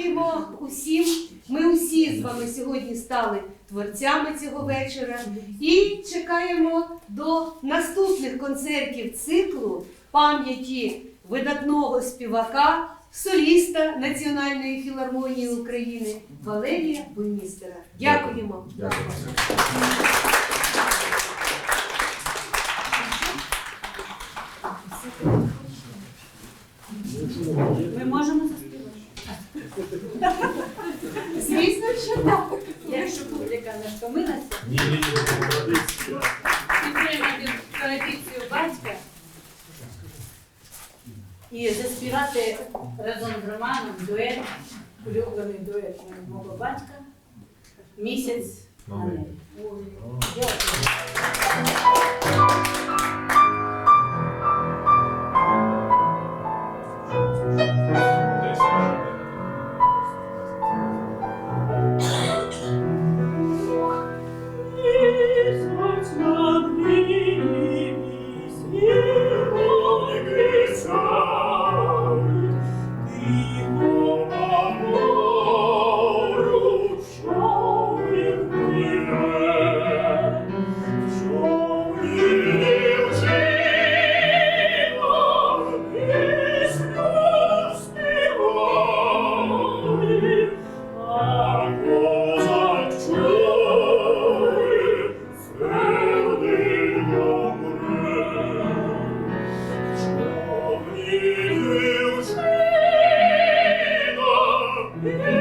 Дякуємо усім. Ми усі з вами сьогодні стали творцями цього вечора і чекаємо до наступних концертів циклу пам'яті видатного співака, соліста Національної філармонії України Валерія Бунмістера. Дякуємо. Ми можемо. Звісно, що так. Якщо публіка не втомилася, Ні, ні, ні, підтримати традицію батька і заспівати разом з Романом дует, улюблений дует мого батька місяць на небі. Дякую. Yeah.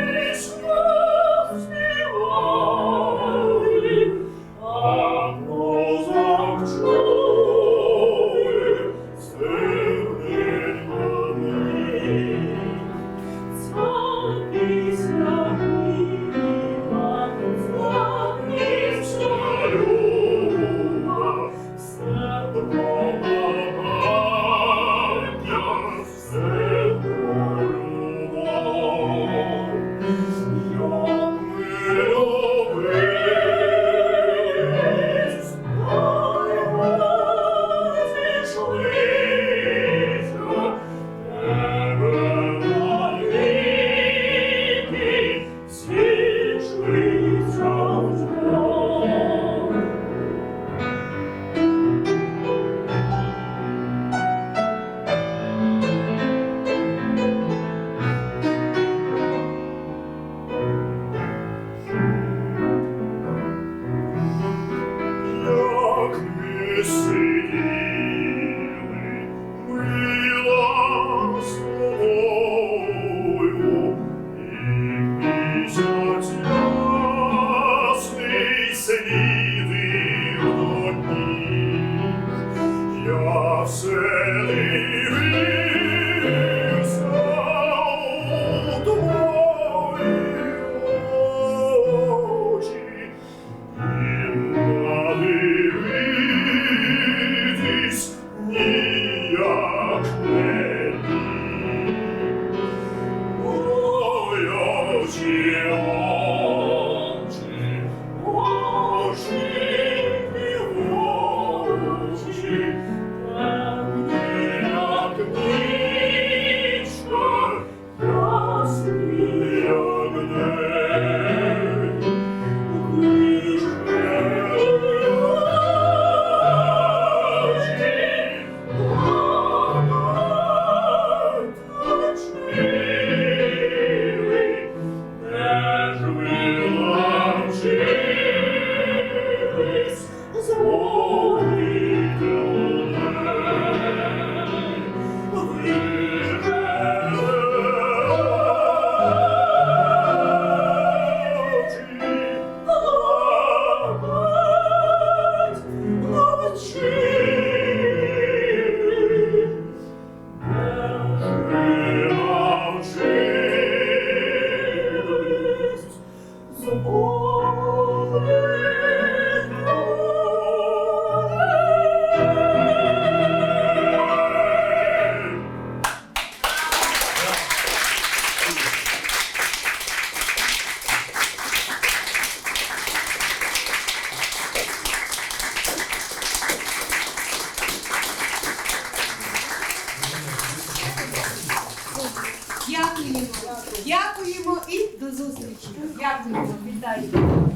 Як 九。Дякуємо. Дякуємо і до зустрічі. Дякуємо. Вітаю.